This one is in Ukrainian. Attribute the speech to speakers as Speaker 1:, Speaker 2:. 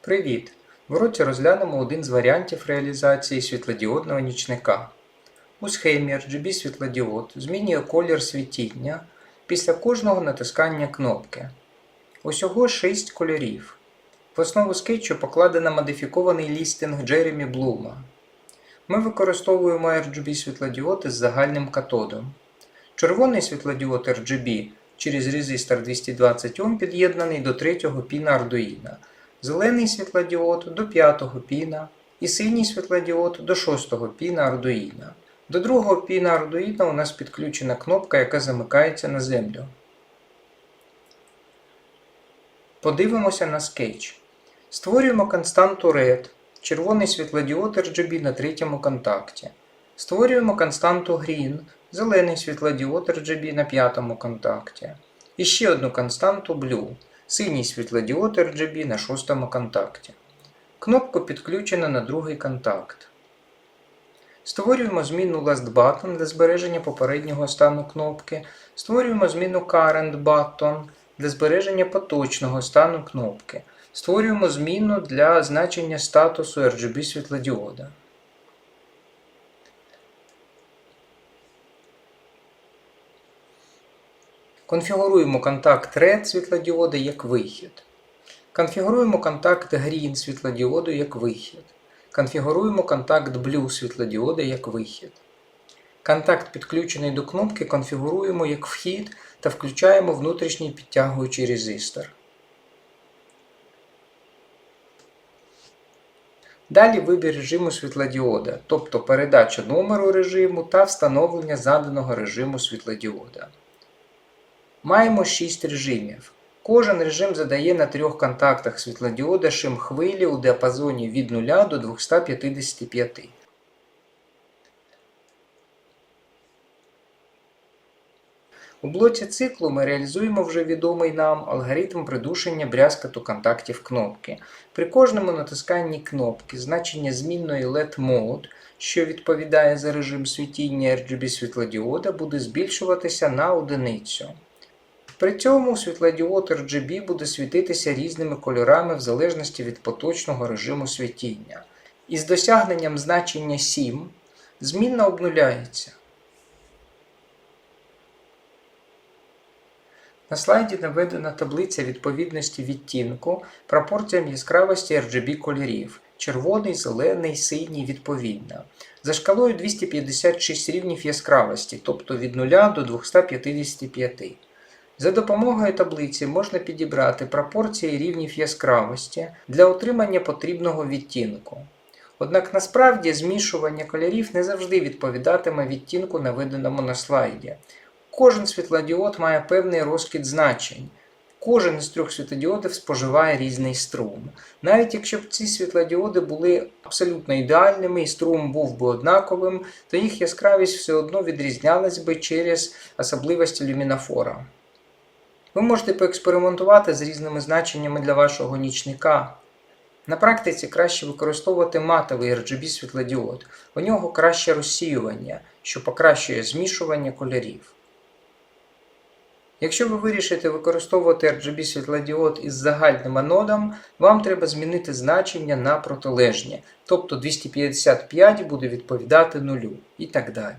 Speaker 1: Привіт! В уроці розглянемо один з варіантів реалізації світлодіодного нічника. У схемі RGB світлодіод змінює колір світіння після кожного натискання кнопки. Усього 6 кольорів. В основу скетчу покладено модифікований лістинг Джеремі Блума. Ми використовуємо RGB світлодіод із загальним катодом. Червоний світлодіод RGB через резистор 220 Ом під'єднаний до третього піна Arduino, зелений світлодіод до п'ятого піна і синій світлодіод до шостого піна Arduino. До другого піна Arduino у нас підключена кнопка, яка замикається на землю. Подивимося на скетч. Створюємо константу LED, червоний світлодіод RGB на третьому контакті. Створюємо константу Green, зелений світлодіод RGB на п'ятому контакті. І ще одну константу Blue, синій світлодіод RGB на шостому контакті. Кнопку підключено на другий контакт. Створюємо змінну Last Button для збереження попереднього стану кнопки. Створюємо зміну Current Button для збереження поточного стану кнопки. Створюємо зміну для значення статусу RGB світлодіода. Конфігуруємо контакт Red світлодіода як вихід. Конфігуруємо контакт Green світлодіоду як вихід. Конфігуруємо контакт Blue світлодіода як вихід. Контакт, підключений до кнопки, конфігуруємо як вхід та включаємо внутрішній підтягуючий резистор. Далі вибір режиму світлодіода, тобто передача номеру режиму та встановлення заданого режиму світлодіода. Маємо 6 режимів. Кожен режим задає на трьох контактах світлодіода шим хвилі у діапазоні від 0 до 255. У блоці циклу ми реалізуємо вже відомий нам алгоритм придушення брязкату контактів кнопки. При кожному натисканні кнопки значення змінної LED Mode, що відповідає за режим світіння RGB світлодіода, буде збільшуватися на одиницю. При цьому світлодіод RGB буде світитися різними кольорами в залежності від поточного режиму світіння. Із досягненням значення 7 змінна обнуляється. На слайді наведена таблиця відповідності відтінку пропорціям яскравості RGB кольорів червоний, зелений, синій відповідно. За шкалою 256 рівнів яскравості, тобто від 0 до 255. За допомогою таблиці можна підібрати пропорції рівнів яскравості для отримання потрібного відтінку. Однак насправді змішування кольорів не завжди відповідатиме відтінку, наведеному на слайді. Кожен світлодіод має певний розкид значень. Кожен із трьох світлодіодів споживає різний струм. Навіть якщо б ці світлодіоди були абсолютно ідеальними і струм був би однаковим, то їх яскравість все одно відрізнялась би через особливості люмінофора. Ви можете поекспериментувати з різними значеннями для вашого нічника. На практиці краще використовувати матовий RGB світлодіод. У нього краще розсіювання, що покращує змішування кольорів. Якщо ви вирішите використовувати RGB світлодіод із загальним анодом, вам треба змінити значення на протилежні, тобто 255 буде відповідати нулю і так далі.